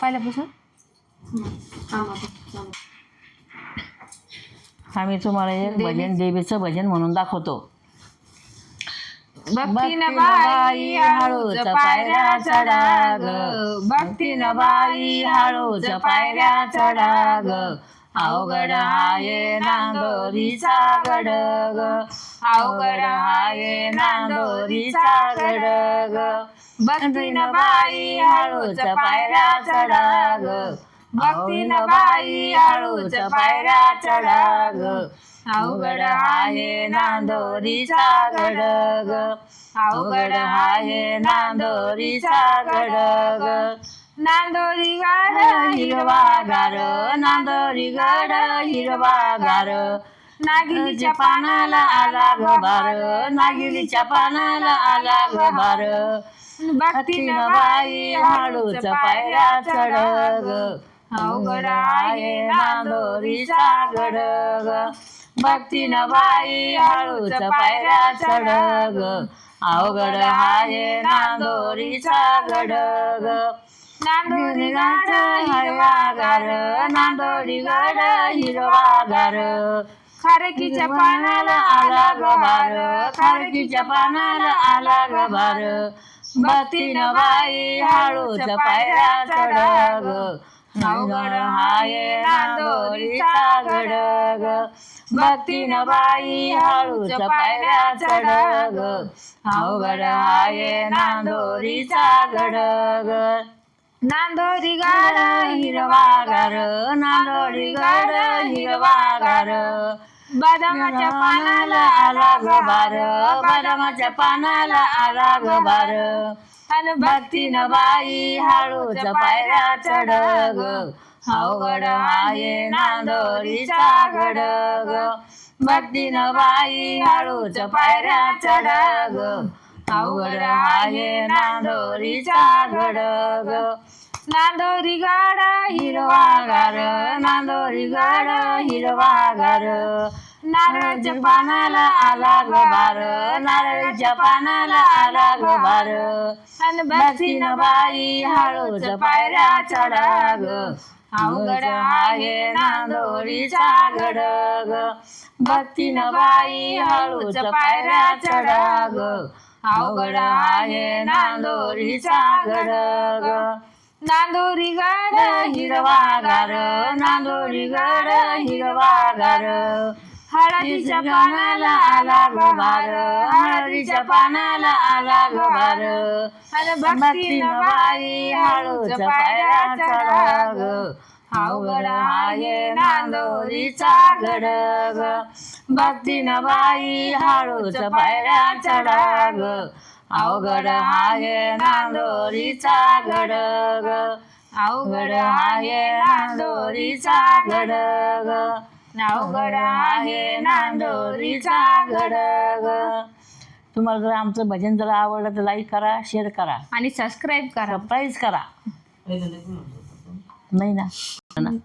पहिल्यापासून? आम्ही तुम्हाला एक भजन देवीचं भजन म्हणून दाखवतो. भक्तीनं बाई हळूच पायऱ्या चढा ग भक्तीनं बाई हळूच पायऱ्या चढा ग अवघड आहे नांदोरीचा गडग. अवघड आहे नांदोरीचा गडग. भक्तीनं बाई हळूच पायऱ्या चढा ग भक्तीनं बाई हळूच पायऱ्या चढा ग अवघड आहे नांदोरीचा गडग. अवघड आहे नांदोरीचा गडग. नांदोरी गाड हिरवा गार नांदोरी गड हिरवा गार नागिलीच्या पानाला आला ग बार नागिलीच्या पानाला आला ग बार भक्तीनं बाई हळूच पायऱ्या चढग अवघड आहे नांदोरीचा गडग. भक्तीनं बाई हळूच पायऱ्या चढग अवघड आहे नांदोरीचा गडग. नांदोरी गाड हिरवा गार नांदोरी गड हिरवा गार खारकीच्या पानाला आला ग खारकीच्या पानाला आला ग बार. भक्तीनं बाई हळूच पायऱ्या चढग. अवघड आहे नांदोरीचा गडग भक्तीनं बाई हळूच पायऱ्या चढग. अवघड आहे नांदोरीचा गडग नांदोरी हिरवा गार नांदोरी गाड हिरवा गार बदामाच्या पानाला आला ग बार बदामाच्या पानाला आला ग बार अन भक्तीनं बाई हळूच पायऱ्या चढग. अवघड आहे नांदोरीचा गडग भक्तीनं बाई हळूच पायऱ्या चढग. अवघड आहे नांदोरीचा गडग नांदोरी हिरवा गार नांदोरी गाड हिरवा गार नारळाच्या पानाला आला ग बार नारळीच्या पानाला आला ग बार. आणि भक्तीनं बाई हळूच पायऱ्या चढा ग अवघड आहे नांदोरीचा गडग. भक्तीनं बाई हळूच पायऱ्या चढा ग अवघड आहे नांदोरीचा गडग. नांदोरी हिरवा गार नांदोरी गड हिरवा गार हळदीच्या पानाला आला ग बार हळदीच्या पानाला आला ग बार आणि भक्तीनं बाई हळूच पायऱ्या चढा ग अवघड आहे नांदोरीचा गडग भक्तीनं बाई हळूच पायऱ्या चढा ग अवघड आहे नांदोरीचा गडग. अवघड आहे नांदोरीचा गडग. अवघड आहे नांदोरीचा गडग. तुम्हाला जर आमचं भजन जर आवडलं तर लाईक करा शेअर करा. आणि सबस्क्राईब करा. सरप्राईज करा. नाही ना नाही.